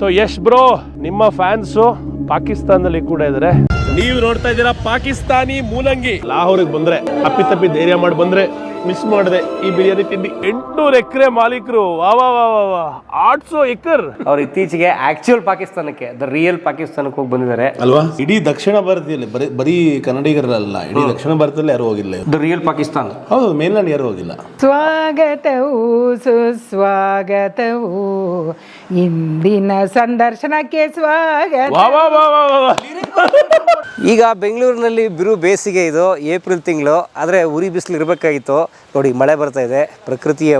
So Yash bro ನಿಮ್ಮ fans ಪಾಕಿಸ್ತಾನದಲ್ಲಿ ಕೂಡ ಇದಾರೆ. ನೀವು ನೋಡ್ತಾ ಇದ್ದೀರಾ ಪಾಕಿಸ್ತಾನಿ ಮೂಲಂಗಿ. ಲಾಹೋರಿಗೆ ಬಂದ್ರೆ ಅಪ್ಪಿತಪ್ಪಿ ಧೈರ್ಯ ಮಾಡಿ ಬಂದ್ರೆ ಮಿಸ್ ಮಾಡಿದೆ ಈ ಬಿರಿಯಾನಿ ತಿಂಡಿ. ಎಂಟುನೂರು ಎಕರೆ ಮಾಲೀಕರು. ವಾ ವಾ ವಾ ವಾ ವಾ. ಆಟ್ಸೋ ಎಕರ್. ಅವ್ರು ಇತ್ತೀಚೆಗೆ ಆಕ್ಚುಯಲ್ ಪಾಕಿಸ್ತಾನಕ್ಕೆ ದ ರಿಯಲ್ ಪಾಕಿಸ್ತಾನಕ್ಕೆ ಹೋಗಿ ಬಂದಿದ್ದಾರೆ. ಅಲ್ವಾ? ಇಡೀ ದಕ್ಷಿಣ ಭಾರತದಲ್ಲಿ ಬರೀ ಬರೀ ಕನ್ನಡಿಗರಲ್ಲ ಇಡೀ ದಕ್ಷಿಣ ಭಾರತದಲ್ಲಿ ಯಾರು ಹೋಗಿಲ್ಲ ಇವ್ರು. The real Pakistan. ಹೌದು ಮೇಲ್ನಾಡು ಯಾರು ಹೋಗಿಲ್ಲ? ಸ್ವಾಗತವು ಸುಸ್ವಾಗತವು. ಇಂದಿನ ಸಂದರ್ಶನಕ್ಕೆ ಸ್ವಾಗತ. ವಾ ವಾ ವಾ ವಾ ವಾ ವಾ. ಈಗ ಬೆಂಗಳೂರಿನಲ್ಲಿ ಬಿರು ಬೇಸಿಗೆ ಇದು ಏಪ್ರಿಲ್ ತಿಂಗಳು, ಆದರೆ ಉರಿ ಬಿಸಿಲು ಇರಬೇಕಾಗಿತ್ತು. ನೋಡಿ, ಮಳೆ ಬರ್ತಾ ಇದೆ. ಪ್ರಕೃತಿಯ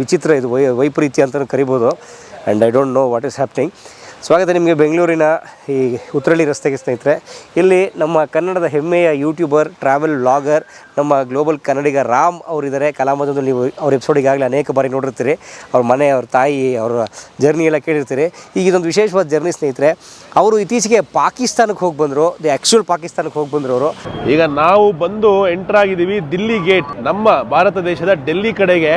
ವಿಚಿತ್ರ ಇದು ವೈ ವೈಪರೀತ್ಯ ಅಂತಲೂ ಕರಿಬೋದು. And I don't know what is happening ಸ್ವಾಗತ ನಿಮಗೆ ಬೆಂಗಳೂರಿನ ಈ ಉತ್ರಳ್ಳಿ ರಸ್ತೆಗೆ ಸ್ನೇಹಿತರೆ. ಇಲ್ಲಿ ನಮ್ಮ ಕನ್ನಡದ ಹೆಮ್ಮೆಯ ಯೂಟ್ಯೂಬರ್, ಟ್ರಾವೆಲ್ ವ್ಲಾಗರ್, ನಮ್ಮ ಗ್ಲೋಬಲ್ ಕನ್ನಡಿಗ ರಾಮ್ ಅವರಿದ್ದಾರೆ. ಕಲಾಮದಲ್ಲಿ ನೀವು ಅವ್ರ ಎಪಿಸೋಡ್ ಈಗಾಗಲೇ ಅನೇಕ ಬಾರಿ ನೋಡಿರ್ತೀರಿ. ಅವ್ರ ಮನೆ, ಅವ್ರ ತಾಯಿ, ಅವರ ಜರ್ನಿ ಎಲ್ಲ ಕೇಳಿರ್ತೀರಿ. ಈಗ ಇದೊಂದು ವಿಶೇಷವಾದ ಜರ್ನಿ ಸ್ನೇಹಿತರೆ. ಅವರು ಇತ್ತೀಚೆಗೆ ಪಾಕಿಸ್ತಾನಕ್ಕೆ ಹೋಗಿ ಬಂದರು. ದಿ ಆ್ಯಕ್ಚುಯಲ್ ಪಾಕಿಸ್ತಾನಕ್ಕೆ ಹೋಗಿ ಬಂದರು ಅವರು. ಈಗ ನಾವು ಬಂದು ಎಂಟರ್ ಆಗಿದ್ದೀವಿ ದಿಲ್ಲಿ ಗೇಟ್ ನಮ್ಮ ಭಾರತ ದೇಶದ ಡೆಲ್ಲಿ ಕಡೆಗೆ.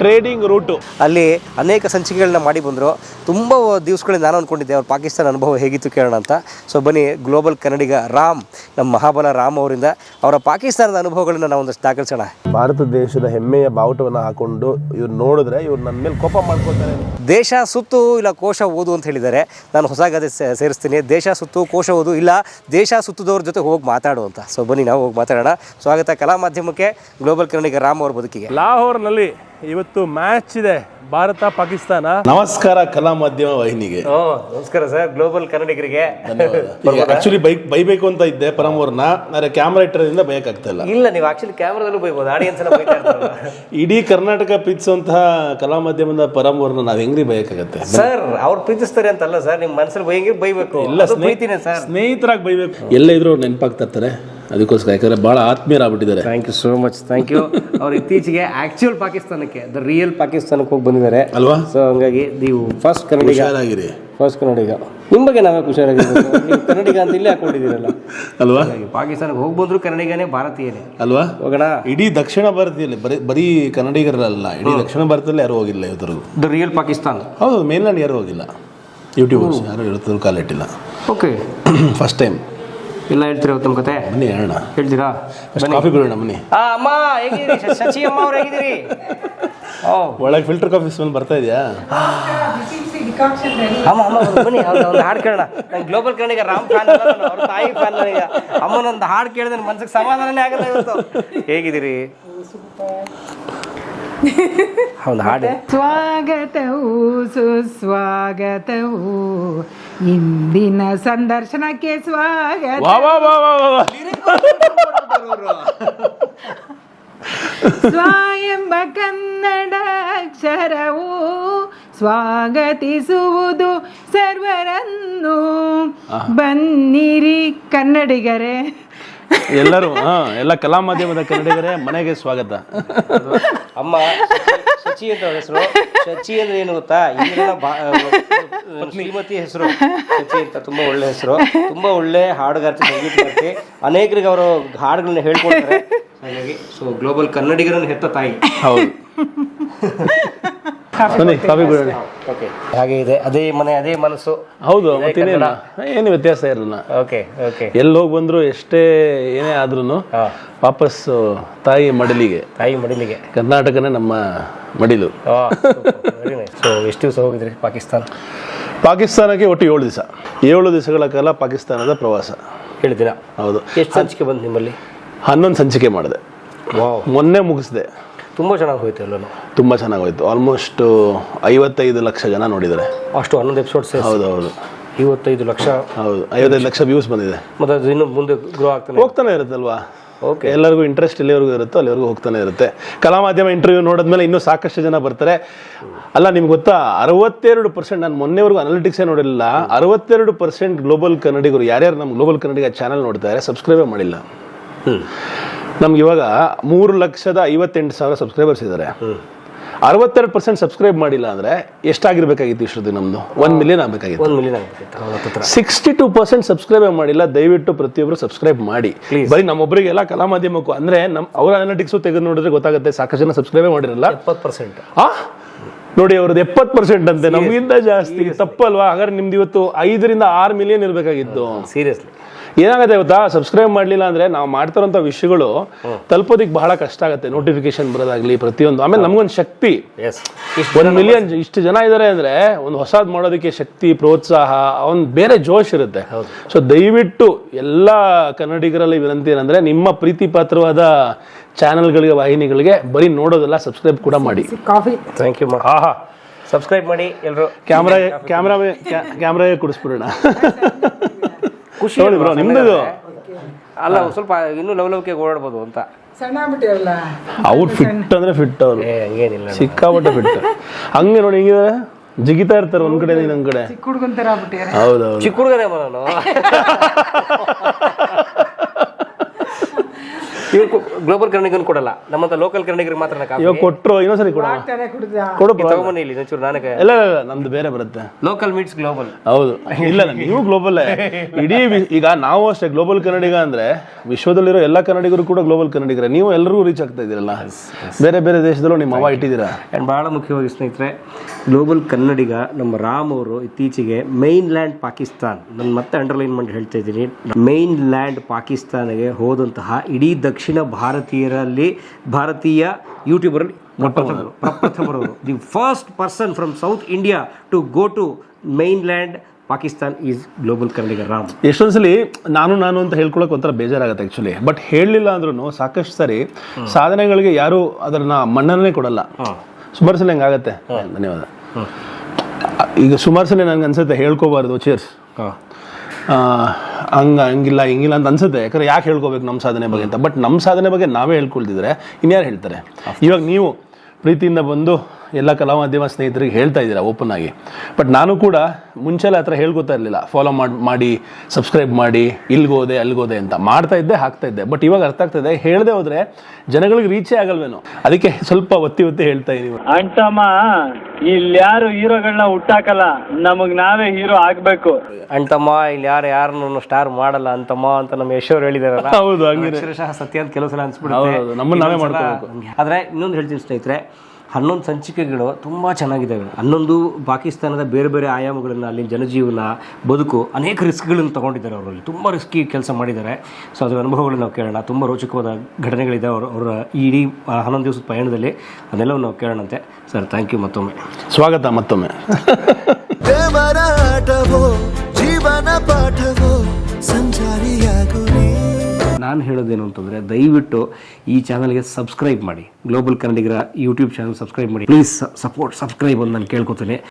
Trading route. ಅಲ್ಲಿ ಅನೇಕ ಸಂಚಿಕೆಗಳನ್ನ ಮಾಡಿ ಬಂದರು. ತುಂಬ ದಿವಸಗಳಿಂದ ನಾನು ಅಂದ್ಕೊಂಡಿದ್ದೆ ಅವ್ರ ಪಾಕಿಸ್ತಾನ ಅನುಭವ ಹೇಗಿತ್ತು ಕೇಳೋಣ ಅಂತ. ಸೊ ಬನ್ನಿ ಗ್ಲೋಬಲ್ ಕನ್ನಡಿಗ ರಾಮ್ ನಮ್ಮ ಮಹಾಬಲ ರಾಮ್ ಅವರಿಂದ ಅವರ ಪಾಕಿಸ್ತಾನದ ಅನುಭವಗಳನ್ನ ನಾವು ಒಂದಷ್ಟು ದಾಖಲಿಸೋಣ. ಭಾರತ ದೇಶದ ಹೆಮ್ಮೆಯ ಬಾವುಟವನ್ನು ಹಾಕೊಂಡು ಇವ್ರು ನೋಡಿದ್ರೆ ಇವ್ರು ನನ್ನ ಮೇಲೆ ಕೋಪ ಮಾಡ್ಕೊತಾರೆ ದೇಶ ಸುತ್ತು ಇಲ್ಲ ಕೋಶ ಓದು ಅಂತ ಹೇಳಿದ್ದಾರೆ. ನಾನು ಹೊಸ ಗದೆ ಸೇರಿಸ್ತೀನಿ. ದೇಶ ಸುತ್ತು ಕೋಶ ಓದು ಇಲ್ಲ ದೇಶ ಸುತ್ತದವ್ರ ಜೊತೆ ಹೋಗಿ ಮಾತಾಡು ಅಂತ ಸೊ ಬನ್ನಿ ನಾವು ಹೋಗಿ ಮಾತಾಡೋಣ. ಸ್ವಾಗತ ಕಲಾ ಮಾಧ್ಯಮಕ್ಕೆ ಗ್ಲೋಬಲ್ ಕನ್ನಡಿಗ ರಾಮ್ ಅವ್ರ ಬದುಕಿಗೆ. ಲಾಹೋರ್ನಲ್ಲಿ ಇವತ್ತು ಮ್ಯಾಚ್ ಇದೆ. ಭಾರತ ಪಾಕಿಸ್ತಾನ. ನಮಸ್ಕಾರ ಕಲಾ ಮಾಧ್ಯಮ ವಾಹಿನಿಗೆ. ಓ ನಮಸ್ಕಾರ ಸರ್ ಗ್ಲೋಬಲ್ ಕನ್ನಡಿಗರಿಗೆ. ಆಕ್ಚುಲಿ ಬೈಕ್ ಬೈಬೇಕು ಅಂತ ಇದ್ದೆ ಪರಮ್ ಅವ್ರನ್ನ ಆದ್ರೆ ಕ್ಯಾಮ್ರಾ ಇಟ್ಟರಿಂದ ಬಯಕಾಗ್ತಾ ಇಲ್ಲ. ಇಲ್ಲ ನೀವು ಆಕ್ಚುಲಿ ಕ್ಯಾಮ್ರಾದಲ್ಲೂ ಬೈಬೋದು ಆಡಿಯನ್ಸ್ ಎಲ್ಲ ಬೈತಾ ಇರ್ತಾರಲ್ಲ. ಇಡೀ ಕರ್ನಾಟಕ ಪ್ರೀತಿಸುವಂತಹ ಕಲಾ ಮಾಧ್ಯಮದ ಪರಮ್ ಅವ್ರನ್ನ ನಾವ್ ಹೆಂಗ್ರಿ ಬಯಕಾಗತ್ತೆ? ಸರ್ ಅವ್ರು ಪ್ರೀತಿಸ್ತಾರೆ ಅಂತಲ್ಲ ಸರ್ ನಿಮ್ಮ ಮನಸ್ಸಲ್ಲಿ ಬೈಂಗಿ ಬೈಬೇಕು. ಇಲ್ಲ ಅದು ಸರ್. ಸ್ನೇಹಿತರಾಗಿ ಬೈಬೇಕು. ಎಲ್ಲ ಇದ್ರು ಅವ್ರು ನೆನಪಾಗ್ತಾ ಇರ್ತಾರೆ. ಅದಕ್ಕೋಸ್ಕರ ಯಾಕಂದ್ರೆ ಭಾಳ ಆತ್ಮೀಯರಾಗ್ಬಿಟ್ಟಿದ್ದಾರೆ. Thank you so much thank you ಅವ್ರು ಇತ್ತೀಚೆಗೆ ಆಕ್ಚುಯಲ್ ಪಾಕಿಸ್ತಾನಕ್ಕೆ ದ ರಿಯಲ್ ಪಾಕಿಸ್ತಾನಕ್ಕೆ ಹೋಗಿ ಬಂದಿದ್ದಾರೆ. ಅಲ್ವಾ? ಸೊ ಹಂಗಾಗಿ ನೀವು ಫಸ್ಟ್ ಕನ್ನಡಿಗ ಹುಷಾರಾಗಿರಿ. ಫಸ್ಟ್ ಕನ್ನಡಿಗ. ನಿಮ್ಮ ಬಗ್ಗೆ ನಾವೇ ಹುಷಾರಾಗಿದ್ದೀವಿ ನೀವು ಕನ್ನಡಿಗ ಅಂತ ಇಲ್ಲೇ ಹಾಕೊಂಡಿದ್ದೀರಲ್ಲ. ಅಲ್ವಾ? ಪಾಕಿಸ್ತಾನಕ್ಕೆ ಹೋಗ್ಬೋದ್ರು ಕನ್ನಡಿಗನೇ ಭಾರತೀಯನೇ. ಅಲ್ವಾ? ಹೋಗೋಣ. ಇಡೀ ದಕ್ಷಿಣ ಭಾರತದಲ್ಲಿ ಬರೀ ಬರೀ ಕನ್ನಡಿಗರಲ್ಲ ಇಡೀ ದಕ್ಷಿಣ ಭಾರತದಲ್ಲಿ ಯಾರು ಹೋಗಿಲ್ಲ ಇವತ್ತರೆಗೂ ದ ರಿಯಲ್ ಪಾಕಿಸ್ತಾನ್. ಹೌದು ಮೇಲ್ನಾಡು ಯಾರು ಹೋಗಿಲ್ಲ. ಯೂಟ್ಯೂಬರ್ಸ್ ಯಾರು ಇವತ್ತು ಕಾಲಿಟ್ಟಿಲ್ಲ. ಓಕೆ ಫಸ್ಟ್ ಟೈಮ್ ಎಲ್ಲ ಹೇಳ್ತೀರಾ ಉತ್ತಮ ಕತೆ? ಬನ್ನಿ ಹೇಳೋಣ. ಹೇಳ್ತೀರಾ? ಕಾಫಿ ಬಿಡೋಣ ಬನ್ನಿ. ಆ, ಅಮ್ಮ ಹೇಗಿದ್ದೀರಿ? ಶ- ಶಚಿ ಅಮ್ಮ ಅವ್ರು ಹೇಗಿದ್ದೀರಿ? ಓ. ಒಳಗೆ ಫಿಲ್ಟರ್ ಕಾಫಿ ಸ್ಮೆಲ್ ಬರ್ತಾ ಇದೆಯಾ? ಅಮ್ಮ ಅಮ್ಮ ಒಂದು ಬನ್ನಿ ಒಂದು ಹಾಡು ಕೇಳೋಣ. ನಾನು ಗ್ಲೋಬಲ್ ಕನ್ನಡಿಗ ರಾಮ್ ಫ್ಯಾನ್ ಅವ್ರ ತಾಯಿ ಫ್ಯಾನ್ ನನಗೆ ಅಮ್ಮನೊಂದು ಹಾಡು ಕೇಳಿದ್ರೆ ನನ್ನ ಮನ್ಸಿಗೆ ಸಮಾಧಾನನೇ ಆಗಲ್ಲ ಇವತ್ತು. ಹೇಗಿದ್ದೀರಿ? ಒಂದು ಹಾಡು. ಸ್ವಾಗತವು ಸುಸ್ವಾಗತವು. ಇಂದಿನ ಸಂದರ್ಶನಕ್ಕೆ ಸ್ವಾಗತ. ಸ್ವ ಎಂಬ ಕನ್ನಡ ಅಕ್ಷರವು ಸ್ವಾಗತಿಸುವುದು ಸರ್ವರನ್ನು. ಬನ್ನಿರಿ ಕನ್ನಡಿಗರೇ. ಎಲ್ಲರೂ ಹಾ ಎಲ್ಲ ಕಲಾ ಮಾಧ್ಯಮದ ಕನ್ನಡಿಗರೇ ಮನೆಗೆ ಸ್ವಾಗತ. ಅಮ್ಮ ಶಚಿ- ಶಚಿ ಅಂತ ಅವ್ರ ಹೆಸರು. ಶಚಿ ಅಂದ್ರೆ ಏನು ಗೊತ್ತಾ? ಬಾ- ಶ್ರೀಮತಿ ಹೆಸರು. ಶಚಿ ಅಂತ ತುಂಬಾ ಒಳ್ಳೆ ಹೆಸರು. ತುಂಬಾ ಒಳ್ಳೆ ಹಾಡುಗಾರ್ತಿ ಸಂಗೀತಗಾರ್ತಿ. ಅನೇಕರಿಗೆ ಅವರು ಹಾಡುಗಳನ್ನ ಹೇಳ್ಕೊಡ್ತಾರೆ. ಹಾಗಾಗಿ ಸೊ ಗ್ಲೋಬಲ್ ಕನ್ನಡಿಗರನ್ನು ಹೆತ್ತ ತಾಯಿ. ಹೌದು. ಬನ್ನಿ ಕಾಫಿ ಕುಡಿಯೋಣ. ಓಕೆ. ಹಾಗೆ ಇದೆ ಅದೇ ಮನೆ ಅದೇ ಮನಸ್ಸು. ಹೌದು ಏನು ವ್ಯತ್ಯಾಸ ಇರಲಿಲ್ಲ ಓಕೆ ಓಕೆ. ಎಲ್ಲಿ ಹೋಗಿ ಬಂದ್ರು ಎಷ್ಟೇ ಏನೇ ಆದ್ರೂ ವಾಪಸ್ ತಾಯಿ ಮಡಿಲಿಗೆ. ತಾಯಿ ಮಡಿಲಿಗೆ. ಕರ್ನಾಟಕನೇ ನಮ್ಮ ಮಡಿಲು. ಸೊ ಎಷ್ಟು ದಿವಸ ಹೋಗಿದ್ರಿ ಪಾಕಿಸ್ತಾನ? ಪಾಕಿಸ್ತಾನಕ್ಕೆ ಒಟ್ಟು ಏಳು ದಿವಸ. ಏಳು ದಿವಸಗಳ ಕಾಲ ಪಾಕಿಸ್ತಾನದ ಪ್ರವಾಸ. ಹೇಳಿದ್ದೀರಾ ಹೌದು. ಎಷ್ಟು ಸಂಚಿಕೆ ಬಂತು ನಿಮ್ಮಲ್ಲಿ? ಹನ್ನೊಂದು ಸಂಚಿಕೆ ಮಾಡಿದೆ. ಮೊನ್ನೆ ಮುಗಿಸಿದೆ. ತುಂಬ ಚೆನ್ನಾಗಿ ಹೋಯ್ತು ಎಲ್ಲ ತುಂಬ ಚೆನ್ನಾಗಿ ಹೋಯ್ತು. ಆಲ್ಮೋಸ್ಟ್ ಐವತ್ತೈದು ಲಕ್ಷ ಜನ ನೋಡಿದ್ದಾರೆ. ಅಷ್ಟು ಹನ್ನೊಂದು ಎಪಿಸೋಡ್ಸ್ ಹೌದು ಹೌದು ಇವತ್ತೈದು ಲಕ್ಷ. ಹೌದು. ಐವತ್ತೈದು ಲಕ್ಷ ವ್ಯೂಸ್ ಬಂದಿದೆ. ಮತ್ತೆ ಅದು ಇನ್ನು ಮುಂದೆ ಗ್ರೋ ಆಗ್ತಾನೆ. ಹೋಗ್ತಾನೆ ಇರುತ್ತಲ್ವಾ? ಓಕೆ ಎಲ್ಲರಿಗೂ ಇಂಟ್ರೆಸ್ಟ್ ಎಲ್ಲಿವರೆಗೂ ಇರುತ್ತೋ ಅಲ್ಲಿವರೆಗೂ ಹೋಗ್ತಾನೆ ಇರುತ್ತೆ. ಕಲಾ ಮಾಧ್ಯಮ ಇಂಟರ್ವ್ಯೂ ನೋಡಿದ್ಮೇಲೆ ಇನ್ನೂ ಸಾಕಷ್ಟು ಜನ ಬರ್ತಾರೆ. ಅಲ್ಲ ನಿಮ್ಗೆ ಗೊತ್ತಾ? ಅರವತ್ತೆರಡು ಪರ್ಸೆಂಟ್ ನಾನು ಮೊನ್ನೆವರೆಗೂ ಅನಾಲಿಟಿಕ್ಸೇ ನೋಡಿಲ್ಲ ಅರವತ್ತೆರಡು ಪರ್ಸೆಂಟ್ ಗ್ಲೋಬಲ್ ಕನ್ನಡಿಗರು ಯಾರ್ಯಾರು ನಮ್ಮ ಗ್ಲೋಬಲ್ ಕನ್ನಡಿಗ ಚಾನಲ್ ನೋಡ್ತಾರೆ ಸಬ್ಸ್ಕ್ರೈಬೇ ಮಾಡಿಲ್ಲ. ಹ್ಞೂ ನಮ್ಗೆ ಇವಾಗ ಮೂರು ಲಕ್ಷದ ಐವತ್ತೆಂಟು ಸಾವಿರ ಸಬ್ಸ್ಕ್ರೈಬರ್ಸ್ ಇದ್ದಾರೆ ಅರವತ್ತೆರಡು ಪರ್ಸೆಂಟ್ ಸಬ್ಸ್ಕ್ರೈಬ್ ಮಾಡಿಲ್ಲ ಅಂದ್ರೆ ಎಷ್ಟಾಗಿರ್ಬೇಕಾಗಿತ್ತು ಇಷ್ಟೊತ್ತಿಗೆ ನಮ್ದು? ಒನ್ ಮಿಲಿಯನ್ ಆಗಬೇಕಾಗಿತ್ತು. ಸಿಕ್ಸ್ಟಿ ಟು ಪರ್ಸೆಂಟ್ ಸಬ್ಸ್ಕ್ರೈಬ್ ಮಾಡಿಲ್ಲ ದಯವಿಟ್ಟು ಪ್ರತಿಯೊಬ್ಬರು ಸಬ್ಸ್ಕ್ರೈಬ್ ಮಾಡಿ. ಬರೀ ನಮ್ಮೊಬ್ಬರಿಗೆಲ್ಲ ಕಲಾ ಮಾಧ್ಯಮಕ್ಕೂ ಅಂದ್ರೆ ನಮ್ಮ ಅವರ ಅನಾಲಿಟಿಕ್ಸ್ ತೆಗೆದು ನೋಡಿದ್ರೆ ಗೊತ್ತಾಗುತ್ತೆ ಸಾಕಷ್ಟು ಜನ ಸಬ್ಸ್ಕ್ರೈಬ್ ಮಾಡಿರಲ್ಲ? ಎಪ್ಪತ್ತು ಪರ್ಸೆಂಟ್ ಆ? ನೋಡಿ ಅವ್ರದ್ದು ಎಪ್ಪತ್ತು ಪರ್ಸೆಂಟ್ ಅಂತೆ ನಮಗಿಂತ ಜಾಸ್ತಿ ತಪ್ಪಲ್ವಾ? ಹಾಗಾದ್ರೆ ನಿಮ್ದು ಇವತ್ತು ಐದರಿಂದ ಆರು ಮಿಲಿಯನ್ ಇರಬೇಕಾಗಿತ್ತು. ಸೀರಿಯಸ್ಲಿ ಏನಾಗುತ್ತೆ ಗೊತ್ತಾ? ಸಬ್ಸ್ಕ್ರೈಬ್ ಮಾಡಲಿಲ್ಲ ಅಂದ್ರೆ ನಾವು ಮಾಡ್ತಾರಂತ ವಿಷಯಗಳು ತಲುಪೋದಿಕ್ ಬಹಳ ಕಷ್ಟ ಆಗುತ್ತೆ. ನೋಟಿಫಿಕೇಶನ್ ಬರೋದಾಗ್ಲಿ ಪ್ರತಿಯೊಂದು. ಆಮೇಲೆ ನಮ್ಗೊಂದು ಶಕ್ತಿ. ಎಸ್ ಒಂದ್ ಮಿಲಿಯನ್ ಇಷ್ಟು ಜನ ಇದಾರೆ ಅಂದ್ರೆ ಒಂದು ಹೊಸದ್ ಮಾಡೋದಕ್ಕೆ ಶಕ್ತಿ ಪ್ರೋತ್ಸಾಹ ಒಂದು ಬೇರೆ ಜೋಶ್ ಇರುತ್ತೆ. ಸೊ ದಯವಿಟ್ಟು ಎಲ್ಲ ಕನ್ನಡಿಗರಲ್ಲಿ ವಿನಂತಿ ಏನಂದ್ರೆ ನಿಮ್ಮ ಪ್ರೀತಿ ಪಾತ್ರವಾದ ಚಾನೆಲ್ಗಳಿಗೆ ವಾಹಿನಿಗಳಿಗೆ ಬರೀ ನೋಡೋದಲ್ಲ ಸಬ್ಸ್ಕ್ರೈಬ್ ಕೂಡ ಮಾಡಿ. ಕಾಫಿ. ಥ್ಯಾಂಕ್ ಯು ಹಾ ಆಹಾ. ಸಬ್ಸ್ಕ್ರೈಬ್ ಮಾಡಿ ಎಲ್ಲರೂ ಕ್ಯಾಮ್ರಾ ಕ್ಯಾಮ್ರಾ ಕ್ಯಾಮ್ರಾಗೆ ಕುಡಿಸ್ಬಿಡೋಣ. ಖುಷಿ ನೋಡಿ ಬ್ರೋ ನಿಮ್ದು ಅಲ್ಲ ಸ್ವಲ್ಪ ಇನ್ನೂ ಲವಲವಿಕೆ ಓಡಾಡ್ಬೋದು ಅಂತ. ಸಣ್ಣ ಬಿಟ್ಟಿರಲ್ಲ ಅವ್ರು ಫಿಟ್ ಅಂದ್ರೆ ಫಿಟ್ ಅವರು. ಏ ಹಂಗೇನಿಲ್ಲ ಸಿಕ್ಕಾಪಟ್ಟೆ ಫಿಟ್ ಹಂಗೆ ನೋಡಿ ಹಿಂಗೆ ಜಿಗಿತಾ ಇರ್ತಾರೆ ಒಂದ್ ಕಡೆ ಇನ್ನೊಂದ್ ಕಡೆ. ಚಿಕ್ಕ ಹುಡುಗನ್ ತರ ಬಿಟ್ಟಿದ್ದಾರೆ ಹೌದೌದು. ಚಿಕ್ಕ ಹುಡುಗನೇ ಗ್ಲೋಬಲ್ ಕನ್ನಡಿಗನ್ ಕೊಡಲ್ಲ. ನಮ್ಮಂತ ಲೋಕಲ್ ಕನ್ನಡಿಗರಿಗೆ ಮಾತ್ರ ಕೊಟ್ಟರು ಇವಾಗ ಇನ್ನೊಂದ್ಸರಿ ಕೊಡ ಕೊಡು ತಗೊಂಬನ್ನಿ ಇಲ್ಲಿ ಒಂಚೂರು ನನಗೆ ಇಲ್ಲ ಇಲ್ಲ, ಇಲ್ಲ, ನಮ್ದು ಬೇರೆ ಬರುತ್ತೆ. ಲೋಕಲ್ ಮೀಟ್ಸ್ ಗ್ಲೋಬಲ್ ಹೌದು. ಇಲ್ಲ ನೀವು ಗ್ಲೋಬಲ್ ಇಡೀ ವಿ- ಈಗ ನಾವು ಅಷ್ಟೇ ಗ್ಲೋಬಲ್ ಕನ್ನಡಿಗ ಅಂದ್ರೆ ವಿಶ್ವದಲ್ಲಿರೋ ಎಲ್ಲ ಕನ್ನಡಿಗರು ಕೂಡ ಗ್ಲೋಬಲ್ ಕನ್ನಡಿಗರ. ನೀವು ಎಲ್ಲರೂ ರೀಚ್ ಆಗ್ತಾ ಇದೀರಲ್ಲ ಬೇರೆ ಬೇರೆ ದೇಶದಲ್ಲೂ ನಿಮ್ಮ ಅವ ಇಟ್ಟಿದ್ದೀರಾ? ಅಂಡ್ ಬಹಳ ಮುಖ್ಯವಾಗಿ ಸ್ನೇಹಿತರೆ ಗ್ಲೋಬಲ್ ಕನ್ನಡಿಗ ನಮ್ಮ ರಾಮ್ ಅವರು ಇತ್ತೀಚೆಗೆ ಮೈನ್ ಲ್ಯಾಂಡ್ ಪಾಕಿಸ್ತಾನ್. ನಾನು ಮತ್ತೆ ಅಂಡರ್ಲೈನ್ ಮಾಡಿ ಹೇಳ್ತಾ ಇದ್ದೀನಿ. ಮೈನ್ ಲ್ಯಾಂಡ್ ಪಾಕಿಸ್ತಾನಿಗೆ ಹೋದಂತಹ ಇಡೀ ದಕ್ಷಿಣ ಭಾರತೀಯರಲ್ಲಿ ಭಾರತೀಯ ಯೂಟ್ಯೂಬರಲ್ಲಿ ಪ್ರಪ್ರಥಮರು ಪ್ರಪ್ರಥಮರು the first person from south India to go to mainland Pakistan is global Kannadiga Ram ಎಷ್ಟೊಂದ್ಸಲಿ ನಾನು ನಾನು ಅಂತ ಹೇಳ್ಕೊಳಕ್ ಒಂಥರ ಬೇಜಾರಾಗುತ್ತೆ ಆಕ್ಚುಲಿ ಬಟ್ ಹೇಳಲಿಲ್ಲ ಅಂದ್ರೂ ಸಾಕಷ್ಟು ಸರಿ ಸಾಧನೆಗಳಿಗೆ ಯಾರು ಅದನ್ನ ಮನ್ನಣೆ ಕೊಡಲ್ಲ. ಸುಮಾರು ಸಲ ಹೆಂಗಾಗತ್ತೆ ಧನ್ಯವಾದ. ಈಗ ಸುಮಾರು ಸಲ ನನಗೆ ಅನ್ಸುತ್ತೆ ಹೇಳ್ಕೋಬಾರ್ದು ಚೇರ್ಸ್ ಹಂಗ ಹಂಗಿಲ್ಲ, ಹಿಂಗಿಲ್ಲ ಅಂತ ಅನ್ಸುತ್ತೆ. ಯಾಕಂದ್ರೆ ಯಾಕೆ ಹೇಳ್ಕೋಬೇಕು ನಮ್ಮ ಸಾಧನೆ ಬಗ್ಗೆ ಅಂತ? ಬಟ್ ನಮ್ಮ ಸಾಧನೆ ಬಗ್ಗೆ ನಾವೇ ಹೇಳ್ಕೊಳ್ತಿದ್ರೆ ಇನ್ಯಾರು ಹೇಳ್ತಾರೆ? ಇವಾಗ ನೀವು ಪ್ರೀತಿಯಿಂದ ಬಂದು ಎಲ್ಲ ಕಲಾ ಮಾಧ್ಯಮ ಸ್ನೇಹಿತರಿಗೆ ಹೇಳ್ತಾ ಇದ್ದೀರಾ ಓಪನ್ ಆಗಿ? ಬಟ್ ನಾನು ಕೂಡ ಮುಂಚೆಲ್ಲ ಆ ಥರ ಹೇಳ್ಕೊತಾ ಇರಲಿಲ್ಲ. ಫಾಲೋ ಮಾಡಿ ಮಾಡಿ ಸಬ್ಸ್ಕ್ರೈಬ್ ಮಾಡಿ ಇಲ್ಗೋದೆ ಅಲ್ಗೋದೆ ಅಂತ. ಮಾಡ್ತಾ ಇದ್ದೆ ಹಾಕ್ತಾ ಇದ್ದೆ. ಬಟ್ ಇವಾಗ ಅರ್ಥ ಆಗ್ತದೆ ಹೇಳದೆ ಹೋದ್ರೆ ಜನಗಳಿಗೆ ರೀಚೇ ಆಗಲ್ವೇನೋ? ಅದಕ್ಕೆ ಸ್ವಲ್ಪ ಒತ್ತಿ ಒತ್ತಿ ಹೇಳ್ತಾ ಇದ್ದೀವಿ ಅಂಟಮ್ಮ ಇಲ್ಲಿ ಯಾರು ಹೀರೋಗಳನ್ನ ಹುಟ್ಟಾಕಲ್ಲ. ನಮಗ್ ನಾವೇ ಹೀರೋ ಆಗ್ಬೇಕು. ಅಂಟಮ್ಮ ಇಲ್ಲಿ ಯಾರು ಯಾರನ್ನು ಸ್ಟಾರ್ ಮಾಡಲ್ಲ ಅಂತಮ್ಮ ಅಂತ ನಮ್ಮ ಯಶೋರ್ ಹೇಳಿದಾರಲ್ಲ? ಹೌದು ಹಂಗೆ ಸತ್ಯ ಅಂತ ಕೆಲವು ಸಲ ಅನ್ಸ್ಬಿಡುತ್ತೆ. ಹೌದು, ನಮ್ಮನ್ನ ನಾವೇ ಮಾಡ್ಕೋಬೇಕು. ಆದ್ರೆ ಇನ್ನೊಂದು ಹೇಳ್ತೀನಿ ಸ್ನೇಹಿತರೆ. ಹನ್ನೊಂದು ಸಂಚಿಕೆಗಳು ತುಂಬ ಚೆನ್ನಾಗಿದ್ದಾವೆ. ಹನ್ನೊಂದು ಪಾಕಿಸ್ತಾನದ ಬೇರೆ ಬೇರೆ ಆಯಾಮಗಳನ್ನು ಅಲ್ಲಿ ಜನಜೀವನ ಬದುಕು ಅನೇಕ ರಿಸ್ಕ್ಗಳನ್ನು ತಗೊಂಡಿದ್ದಾರೆ ಅವರಲ್ಲಿ. ತುಂಬ ರಿಸ್ಕಿ ಕೆಲಸ ಮಾಡಿದ್ದಾರೆ. ಸೊ ಅದರ ಅನುಭವಗಳನ್ನ ನಾವು ಕೇಳೋಣ. ತುಂಬ ರೋಚಕವಾದ ಘಟನೆಗಳಿದೆ ಅವರು ಅವರ ಈ ಇಡೀ ಹನ್ನೊಂದು ದಿವಸದ ಪಯಣದಲ್ಲಿ. ಅದೆಲ್ಲವನ್ನು ನಾವು ಕೇಳೋಣಂತೆ. ಸರ್ ಥ್ಯಾಂಕ್ ಯು ಮತ್ತೊಮ್ಮೆ. ಸ್ವಾಗತ ಮತ್ತೊಮ್ಮೆ. ನಾನು ಹೇಳೋದೇನು ಅಂತಂದರೆ, ದಯವಿಟ್ಟು ಈ ಚಾನಲ್ಗೆ ಸಬ್ಸ್ಕ್ರೈಬ್ ಮಾಡಿ. ಗ್ಲೋಬಲ್ ಕನ್ನಡಿಗರ ಯೂಟ್ಯೂಬ್ ಚಾನಲ್ ಸಬ್ಸ್ಕ್ರೈಬ್ ಮಾಡಿ. ಪ್ಲೀಸ್ ಸಪೋರ್ಟ್ ಸಬ್ಸ್ಕ್ರೈಬ್ ಅಂತ ನಾನು ಕೇಳ್ಕೊತೀನಿ.